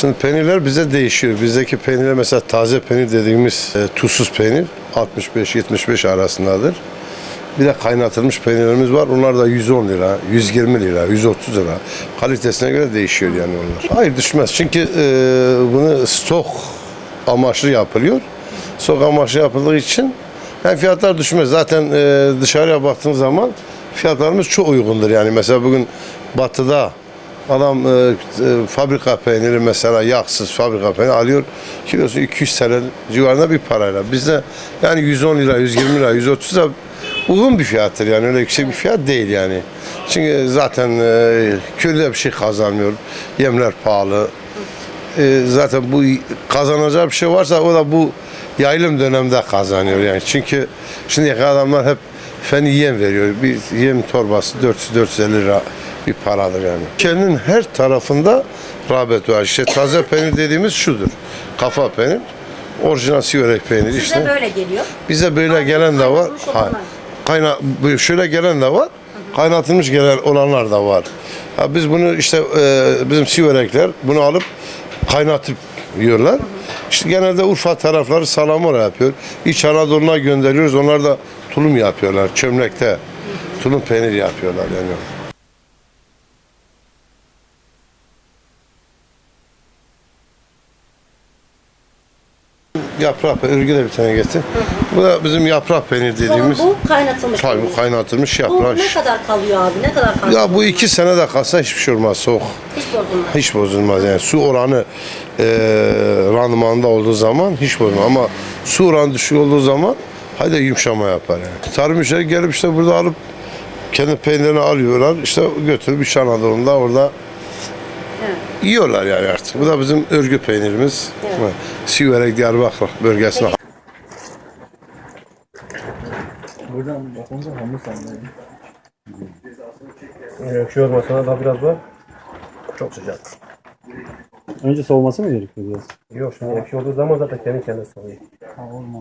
Şimdi peynirler bize değişiyor. Bizdeki peynirler mesela taze peynir dediğimiz e, tuzsuz peynir 65-75 arasındadır. Bir de kaynatılmış peynirlerimiz var. Onlar da 110 lira, 120 lira, 130 lira. Kalitesine göre değişiyor yani onlar. Hayır düşmez. Çünkü e, bunu stok amaçlı yapılıyor. Stok amaçlı yapıldığı için yani fiyatlar düşmez. Zaten e, dışarıya baktığın zaman fiyatlarımız çok uygundur. Yani mesela bugün batıda Adam e, e, fabrika peyniri mesela yağsız fabrika peyniri alıyor. Kilosu 200 TL civarında bir parayla. Bizde yani 110 lira, 120 lira, 130 lira uygun bir fiyattır yani öyle yüksek bir fiyat değil yani. Çünkü zaten e, köylüde bir şey kazanmıyor. Yemler pahalı. E, zaten bu kazanacağı bir şey varsa o da bu yaylım dönemde kazanıyor yani. Çünkü şimdiye kadar adamlar hep feni yem veriyor. Bir yem torbası 400-450 lira bir paradır yani. Ülkenin her tarafında rağbet var. İşte taze peynir dediğimiz şudur. Kafa peynir. Orijinal siverek peyniri Size işte. böyle geliyor. Bize böyle gelen de var. Hayır. Kayna bu- şöyle gelen de var. Kaynatılmış gelen olanlar da var. Ha, biz bunu işte e, bizim siverekler bunu alıp kaynatıp yiyorlar. İşte genelde Urfa tarafları salamura yapıyor. İç Anadolu'na gönderiyoruz. Onlar da tulum yapıyorlar. Çömlekte tulum peynir yapıyorlar yani. Yaprak örgü de bir tane getir. Bu da bizim yaprak peynir Sonra dediğimiz. bu kaynatılmış. Tabii bu kaynatılmış Bu yaprak. ne kadar kalıyor abi? Ne kadar kalıyor? Ya bu iki sene de kalsa hiçbir şey olmaz soğuk. Hiç bozulmaz. Hiç bozulmaz yani su oranı e, randımanında olduğu zaman hiç bozulmaz ama su oranı düşük olduğu zaman haydi yumuşama yapar yani. Tarım işleri gelip işte burada alıp kendi peynirini alıyorlar işte götürüp İç Anadolu'nda orada Evet. yiyorlar yani artık. Bu da bizim örgü peynirimiz. Evet. Siverek Diyarbakır bölgesine Buradan bakınca hamur sanırım. Ekşi olmasına da biraz var. Çok sıcak. Önce soğuması mı gerekiyor biraz? Yok şimdi ekşi olduğu zaman zaten kendi kendine soğuyor. Ha olmaz.